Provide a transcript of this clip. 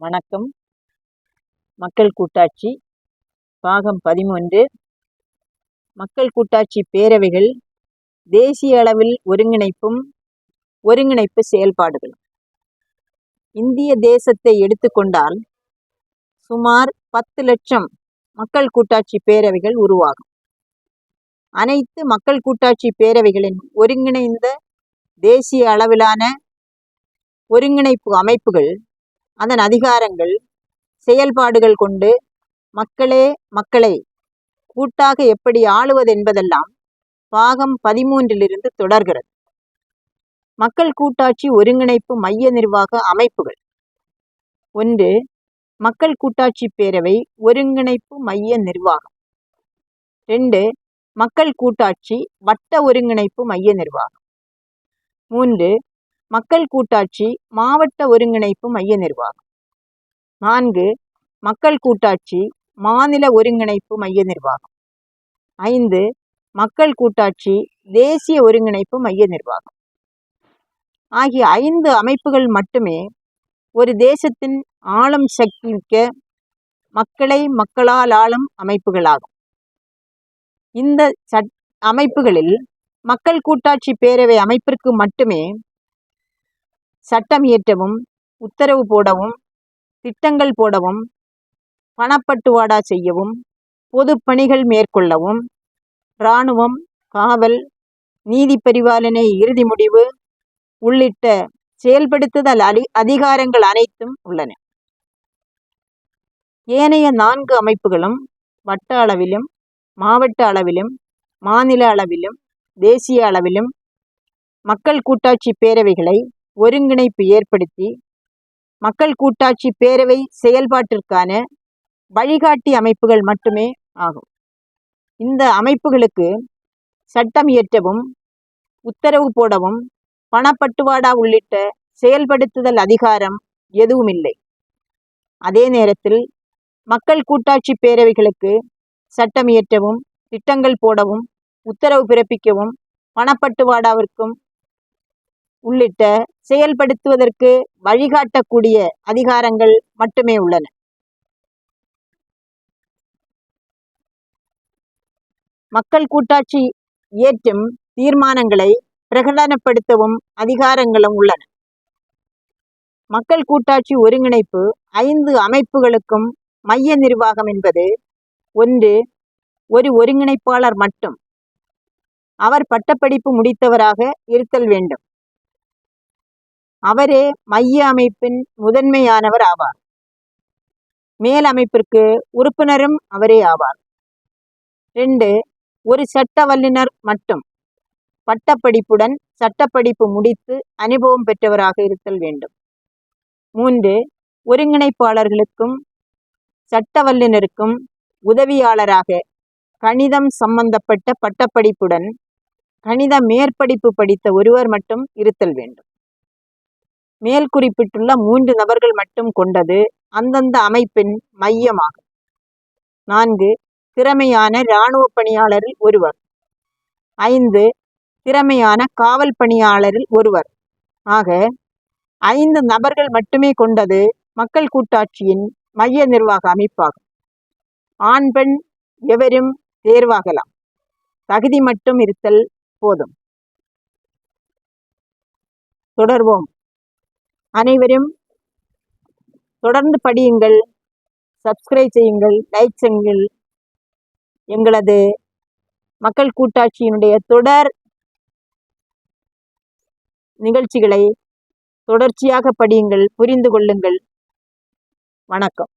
வணக்கம். மக்கள் கூட்டாட்சி பாகம் பதிமூன்று. மக்கள் கூட்டாட்சி பேரவைகள் தேசிய அளவில் ஒருங்கிணைப்பும் ஒருங்கிணைப்பு செயல்பாடுகளும். இந்திய தேசத்தை எடுத்துக்கொண்டால் சுமார் பத்து லட்சம் மக்கள் கூட்டாட்சி பேரவைகள் உருவாகும். அனைத்து மக்கள் கூட்டாட்சி பேரவைகளின் ஒருங்கிணைந்த தேசிய அளவிலான ஒருங்கிணைப்பு அமைப்புகள் அதன் அதிகாரங்கள் செயல்பாடுகள் கொண்டு மக்களே மக்களை கூட்டாக எப்படி ஆளுவது என்பதெல்லாம் பாகம் பதிமூன்றிலிருந்து தொடர்கிறது. மக்கள் கூட்டாட்சி ஒருங்கிணைப்பு மைய நிர்வாக அமைப்புகள். ஒன்று மக்கள் கூட்டாட்சி பேரவை ஒருங்கிணைப்பு மைய நிர்வாகம். ரெண்டு மக்கள் கூட்டாட்சி வட்ட ஒருங்கிணைப்பு மைய நிர்வாகம். மூன்று மக்கள் கூட்டாட்சி மாவட்ட ஒருங்கிணைப்பு மைய நிர்வாகம். நான்கு மக்கள் கூட்டாட்சி மாநில ஒருங்கிணைப்பு மைய நிர்வாகம். ஐந்து மக்கள் கூட்டாட்சி தேசிய ஒருங்கிணைப்பு மைய நிர்வாகம். ஆகிய ஐந்து அமைப்புகள் மட்டுமே ஒரு தேசத்தின் ஆளும் சக்திக்க மக்களை மக்களால் ஆளும் அமைப்புகளாகும். இந்த சட் அமைப்புகளில் மக்கள் கூட்டாட்சி பேரவை அமைப்பிற்கு மட்டுமே சட்டம் இயற்றவும் உத்தரவு போடவும் திட்டங்கள் போடவும் பணப்பட்டுவாடா செய்யவும் பொது பணிகள் மேற்கொள்ளவும் இராணுவம் காவல் நீதி பரிபாலனை இறுதி முடிவு உள்ளிட்ட செயல்படுத்துதல் அலி அதிகாரங்கள் அனைத்தும் உள்ளன. ஏனைய நான்கு அமைப்புகளும் வட்ட அளவிலும் மாவட்ட அளவிலும் மாநில அளவிலும் தேசிய அளவிலும் மக்கள் கூட்டாட்சி பேரவைகளை ஒருங்கிணைப்பு ஏற்படுத்தி மக்கள் கூட்டாட்சி பேரவை செயல்பாட்டிற்கான வழிகாட்டி அமைப்புகள் மட்டுமே ஆகும். இந்த அமைப்புகளுக்கு சட்டம் இயற்றவும் உத்தரவு போடவும் பணப்பட்டுவாடா உள்ளிட்ட செயல்படுத்துதல் அதிகாரம் எதுவும் இல்லை அதே நேரத்தில் மக்கள் கூட்டாட்சி பேரவைகளுக்கு சட்டம் இயற்றவும் திட்டங்கள் போடவும் உத்தரவு பிறப்பிக்கவும் பணப்பட்டுவாடாவிற்கும் உள்ளிட்ட செயல்படுத்துவதற்கு வழிகாட்டக்கூடிய அதிகாரங்கள் மட்டுமே உள்ளன. மக்கள் கூட்டாட்சி ஏற்றும் தீர்மானங்களை பிரகடனப்படுத்தவும் அதிகாரங்களும் உள்ளன. மக்கள் கூட்டாட்சி ஒருங்கிணைப்பு ஐந்து அமைப்புகளுக்கும் மைய நிர்வாகம் என்பது ஒன்று ஒரு ஒருங்கிணைப்பாளர் மட்டும். அவர் பட்டப்படிப்பு முடித்தவராக இருத்தல் வேண்டும். அவரே மைய அமைப்பின் முதன்மையானவர் ஆவார். மேல் அமைப்பிற்கு உறுப்பினரும் அவரே ஆவார். ரெண்டு ஒரு சட்ட வல்லுனர் மட்டும். பட்டப்படிப்புடன் சட்டப்படிப்பு முடித்து அனுபவம் பெற்றவராக இருத்தல் வேண்டும். மூன்று ஒருங்கிணைப்பாளர்களுக்கும் சட்ட வல்லுநருக்கும் உதவியாளராக கணிதம் சம்பந்தப்பட்ட பட்டப்படிப்புடன் கணித மேற்படிப்பு படித்த ஒருவர் மட்டும் இருத்தல் வேண்டும். மேல் குறிப்பிட்டுள்ள மூன்று நபர்கள் மட்டும் கொண்டது அந்தந்த அமைப்பின் மையமாகும். நான்கு திறமையான இராணுவ பணியாளரில் ஒருவர். ஐந்து திறமையான காவல் பணியாளரில் ஒருவர். ஆக ஐந்து நபர்கள் மட்டுமே கொண்டது மக்கள் கூட்டாட்சியின் மைய நிர்வாக அமைப்பாகும். ஆண் பெண் எவரும் தேர்வாகலாம். தகுதி மட்டும் இருத்தல் போதும். தொடர்வோம். அனைவரும் தொடர்ந்து படியுங்கள் சப்ஸ்கிரைப் செய்யுங்கள் லைக் செய்யுங்கள். எங்களது மக்கள் கூட்டாட்சியினுடைய தொடர் நிகழ்ச்சிகளை தொடர்ச்சியாக படியுங்கள் புரிந்து கொள்ளுங்கள். வணக்கம்.